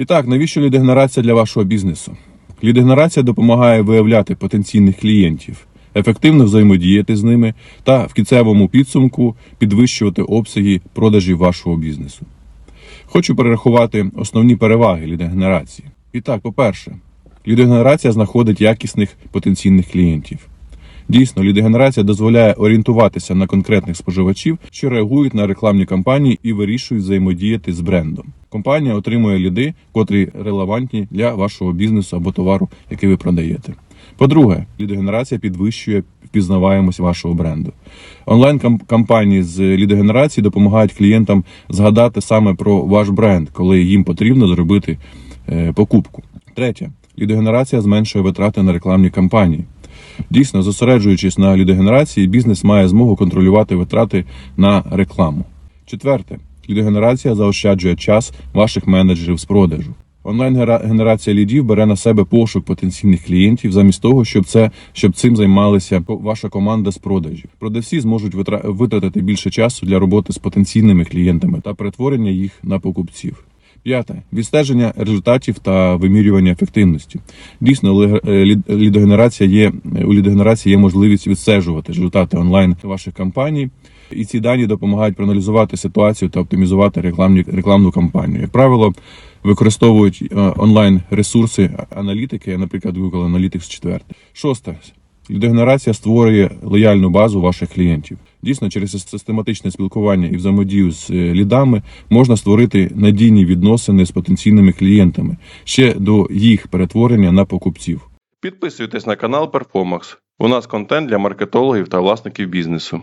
І так, навіщо лідогенерація для вашого бізнесу? Лідогенерація допомагає виявляти потенційних клієнтів, ефективно взаємодіяти з ними та в кінцевому підсумку підвищувати обсяги продажів вашого бізнесу. Хочу перерахувати основні переваги лідогенерації. І так, по-перше, лідогенерація знаходить якісних потенційних клієнтів. Дійсно, лідогенерація дозволяє орієнтуватися на конкретних споживачів, що реагують на рекламні кампанії і вирішують взаємодіяти з брендом. Компанія отримує ліди, котрі релевантні для вашого бізнесу або товару, який ви продаєте. По-друге, лідогенерація підвищує впізнаваємость вашого бренду. Онлайн-кампанії з лідогенерації допомагають клієнтам згадати саме про ваш бренд, коли їм потрібно зробити е, покупку. Третє, лідогенерація зменшує витрати на рекламні кампанії. Дійсно, зосереджуючись на лідогенерації, бізнес має змогу контролювати витрати на рекламу. Четверте, лідогенерація заощаджує час ваших менеджерів з продажу. Онлайн-генерація лідів бере на себе пошук потенційних клієнтів замість того, щоб це щоб цим займалася ваша команда з продажів. Продавці зможуть витратити більше часу для роботи з потенційними клієнтами та перетворення їх на покупців. П'яте відстеження результатів та вимірювання ефективності. Дійсно, е, лідогенерація є у лідогенерації є можливість відстежувати результати онлайн ваших кампаній, і ці дані допомагають проаналізувати ситуацію та оптимізувати рекламні рекламну кампанію. Як правило, використовують е, онлайн ресурси аналітики, наприклад, Google Analytics 4. Шосте. Лідогенерація створює лояльну базу ваших клієнтів. Дійсно, через систематичне спілкування і взаємодію з е, лідами можна створити надійні відносини з потенційними клієнтами ще до їх перетворення на покупців. Підписуйтесь на канал Performax. У нас контент для маркетологів та власників бізнесу.